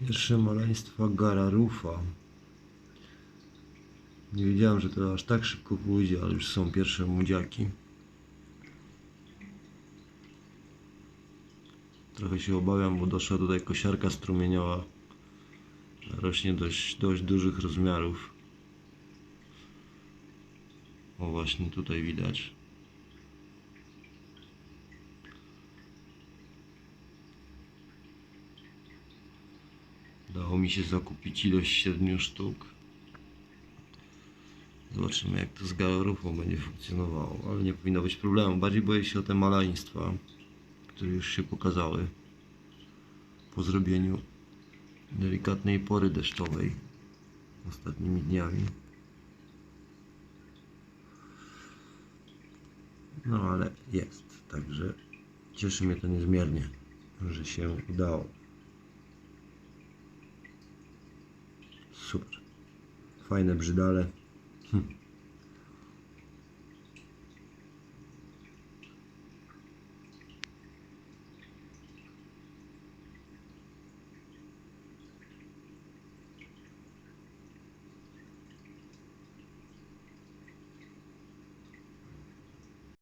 Pierwsze maleństwa Gararufa. Nie wiedziałem, że to aż tak szybko pójdzie, ale już są pierwsze młodziaki. Trochę się obawiam, bo doszła tutaj kosiarka strumieniowa. Rośnie dość, dość dużych rozmiarów. O właśnie tutaj widać. Udało mi się zakupić ilość 7 sztuk. Zobaczymy jak to z galorufą będzie funkcjonowało, ale nie powinno być problemu. Bardziej boję się o te maleństwa, które już się pokazały po zrobieniu delikatnej pory deszczowej ostatnimi dniami. No ale jest, także cieszy mnie to niezmiernie, że się udało. Super. Fajne brzydale. Hm.